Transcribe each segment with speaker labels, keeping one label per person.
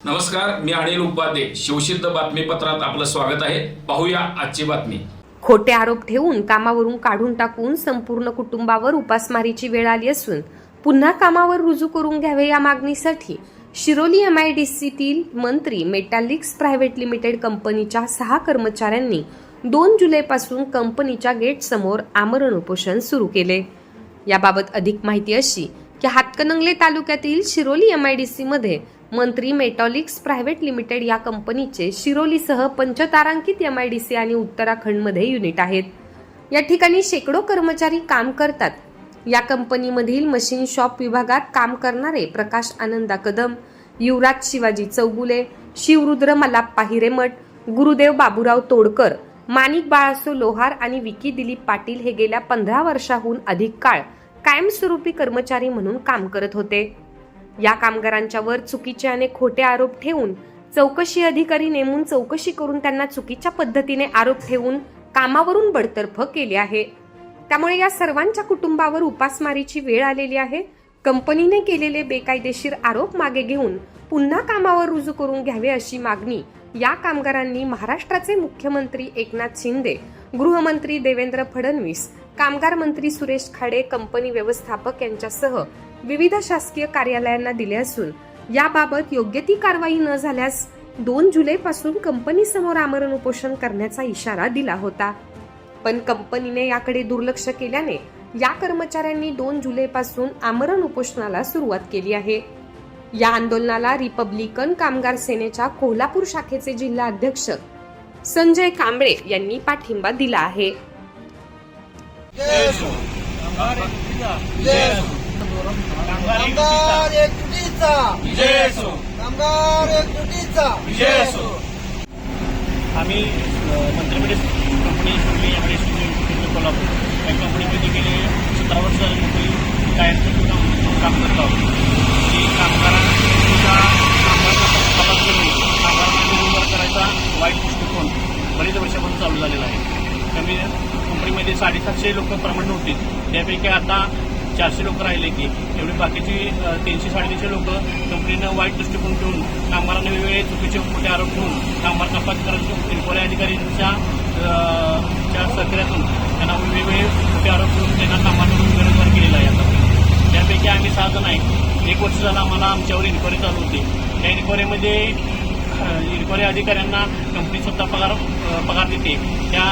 Speaker 1: नमस्कार मी अनिल उपाध्ये. शिवसिद्ध बातमीपत्रात आपलं स्वागत आहे. पाहूया आजची बातमी.
Speaker 2: खोटे आरोप ठेवून कामावरून काढून टाकून संपूर्ण कुटुंबावर उपासमारीची वेळ आली असून पुन्हा कामावर रुजू करून घ्यावे या मागणीसाठी शिरोली एम आय डी सीतील मंत्री मेटालिक्स प्रायव्हेट लिमिटेड कंपनीच्या सहा कर्मचाऱ्यांनी दोन जुलैपासून कंपनीच्या गेटसमोर आमरण उपोषण सुरू केले. याबाबत अधिक माहिती अशी की हातकणंगले तालुक्यातील शिरोली यम आय डी मध्ये मंत्री मेटॉलिक्स प्रायव्हेट लिमिटेड या कंपनीचे शिरोलीसह पंचतारांकित यम आय डी सी आणि उत्तराखंडमध्ये युनिट आहेत. या ठिकाणी शेकडो कर्मचारी काम करतात. या कंपनीमधील मशीन शॉप विभागात काम करणारे प्रकाश आनंदा कदम युवराज शिवाजी चौगुले शिवरुद्र मलाप्पा हिरेमठ गुरुदेव बाबूराव तोडकर माणिक बाळासो लोहार आणि विकी दिलीप पाटील हे गेल्या पंधरा वर्षाहून अधिक काळ कायमस्वरूपी कर्मचारी म्हणून काम करत होते. या कामगारांच्या वर चुकीचे आणि खोटे आरोप ठेवून चौकशी अधिकारी नेमून चौकशी करून त्यांना चुकीच्या पद्धतीने आरोप ठेवून कामावरून बडतर्फ केले आहे. त्यामुळे या सर्वांच्या कुटुंबावर उपासमारीची वेळ आलेली आहे. कंपनीने केलेले बेकायदेशीर आरोप मागे घेऊन पुन्हा कामावर रुजू करून घ्यावे अशी मागणी या कामगारांनी महाराष्ट्राचे मुख्यमंत्री एकनाथ शिंदे गृहमंत्री देवेंद्र फडणवीस कामगार मंत्री सुरेश खाडे कंपनी व्यवस्थापक यांच्यासह विविध शासकीय कार्यालयांना दिले असून याबाबत योग्य ती कारवाई न झाल्यास दोन जुलैपासून कंपनीसमोर आमरण उपोषण करण्याचा इशारा दिला होता. पण कंपनीने याकडे दुर्लक्ष केल्याने या कर्मचाऱ्यांनी दोन जुलैपासून आमरण उपोषणाला सुरुवात केली आहे. या आंदोलनाला रिपब्लिकन कामगार सेनेच्या कोल्हापूर शाखेचे जिल्हा अध्यक्ष संजय कांबळे यांनी पाठिंबा दिला आहे.
Speaker 3: आम्ही मंत्रिमंडळ कंपनी कोल्हापूर. या कंपनीमध्ये गेले सतरा वर्ष नोकरी काम काम करत आहोत की कामगारांना कामाचा कपात करणे कामगारांना निरुंबर करायचा वाईट दृष्टिकोन बरेच वर्षापासून चालू झालेला आहे कमी कंपनीमध्ये साडेसातशे लोक प्रमाण होते त्यापैकी आता चारशे लोक राहिले की एवढे बाकीची तीनशे साडेतीनशे लोक कंपनीनं वाईट दृष्टिकोन ठेवून कामगारांना वेगवेगळे चुकीचे खोटे आरोप ठेवून कामगार कपात करत इन्क्वायरी अधिकाऱ्यांच्या च्या सहकार्यातून त्यांना वेगवेगळे खोटे आरोप ठेवून त्यांना कामातून बेरोजगार केलेला आहे आता त्यापैकी आम्ही सहा जण आहे. एक वर्ष झालं आम्हाला आमच्यावर इन्क्वायरी चालू होती. त्या इन्क्वायरीमध्ये इन्क्वायरी अधिकाऱ्यांना कंपनी स्वतः पगार पगार देते. त्या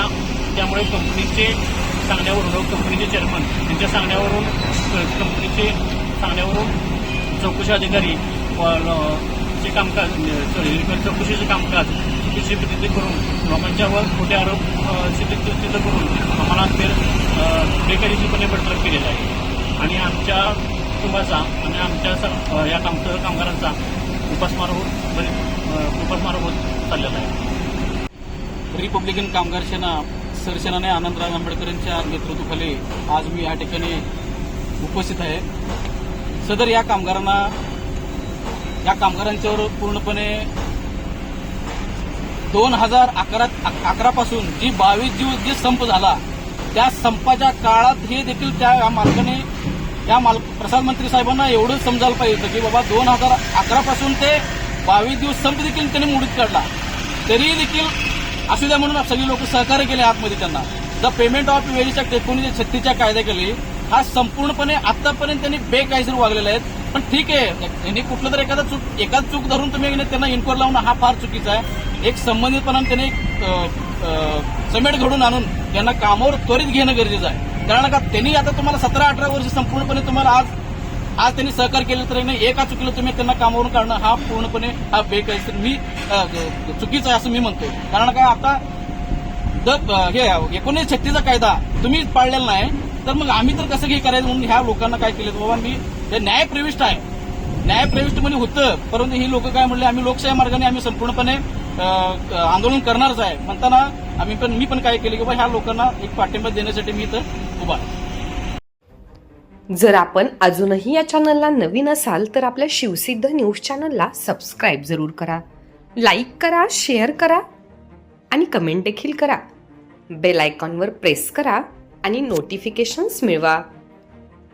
Speaker 3: त्यामुळे कंपनीचे सांगण्यावरून कंपनीचे चेअरमन यांच्या सांगण्यावरून कंपनीचे सांगण्यावरून चौकशी अधिकारी चे कामकाज चौकशीचे कामकाज चुकीची पद्धती करून लोकांच्यावर खोटे आरोप सिद्ध करून आम्हाला फेर बेकायदेशीरपणे बडतर्फ केलेला आहे. आणि आमच्या कुटुंबाचा आणि आमच्या या काम कामगारांचा उपासमार होत उपासमार होत चाललेला आहे.
Speaker 4: रिपब्लिकन कामगार सेना सरसेनाने आनंदराव आंबेडकर यांच्या नेतृत्वाखाली आज मी या ठिकाणी उपस्थित आहे. सदर या कामगारांना या कामगारांच्यावर पूर्णपणे दोन हजार अकरा अकरा पासून जी बावीस दिवस जे संप झाला त्या संपाच्या काळात हे देखील त्या मार्गाने या माल प्रसाद मंत्री साहेबांना एवढंच समजायला पाहिजे होतं की बाबा दोन हजार अकरा पासून ते बावीस दिवस संप देखील त्यांनी मोडीत काढला. तरी देखील असू द्या म्हणून सगळी लोक सहकार्य केले आतमध्ये त्यांना. द पेमेंट ऑफ वेरीच्या ऍक्ट एकोणीसशे छत्तीसच्या कायद्याखाली हा संपूर्णपणे आतापर्यंत त्यांनी बेकायदेशीर वागलेले आहेत. पण ठीक आहे त्यांनी कुठलं तर एखादा चूक एकाच चूक धरून तुम्ही त्यांना इन्क्वायर लावणं हा फार चुकीचा आहे. एक संबंधितपणाने त्यांनी समेट घडून आणून त्यांना कामावर त्वरित घेणं गरजेचं आहे. कारण का त्यांनी आता तुम्हाला सतरा अठरा वर्ष संपूर्णपणे तुम्हाला आज आज त्यांनी सहकार्य केलं तर नाही एका चुकीला तुम्ही त्यांना कामावरून काढणं हा पूर्णपणे हा बेकायदेशीर मी चुकीचं आहे असं मी म्हणतो कारण काय आता हे एकोणीस छत्तीसचा कायदा तुम्ही पाळलेला नाही तर मग आम्ही तर कसं काही करायचं म्हणून ह्या लोकांना काय केलं? बाबा मी हे न्यायप्रविष्ट आहे. न्यायप्रविष्ट म्हणजे होतं परंतु ही लोक काय म्हणले आम्ही लोकशाही मार्गाने आम्ही संपूर्णपणे आंदोलन करणारच आहे. म्हणताना आम्ही पण मी पण काय केलं की बाबा ह्या लोकांना एक पाठिंबा देण्यासाठी मी इथं उभा आहे.
Speaker 2: जर आपण अजूनही या चॅनलला नवीन असाल तर आपल्या शिवसिद्ध न्यूज चॅनलला सबस्क्राईब जरूर करा. लाईक करा शेअर करा आणि कमेंट देखील करा. बेल आयकॉनवर प्रेस करा आणि नोटिफिकेशन्स मिळवा.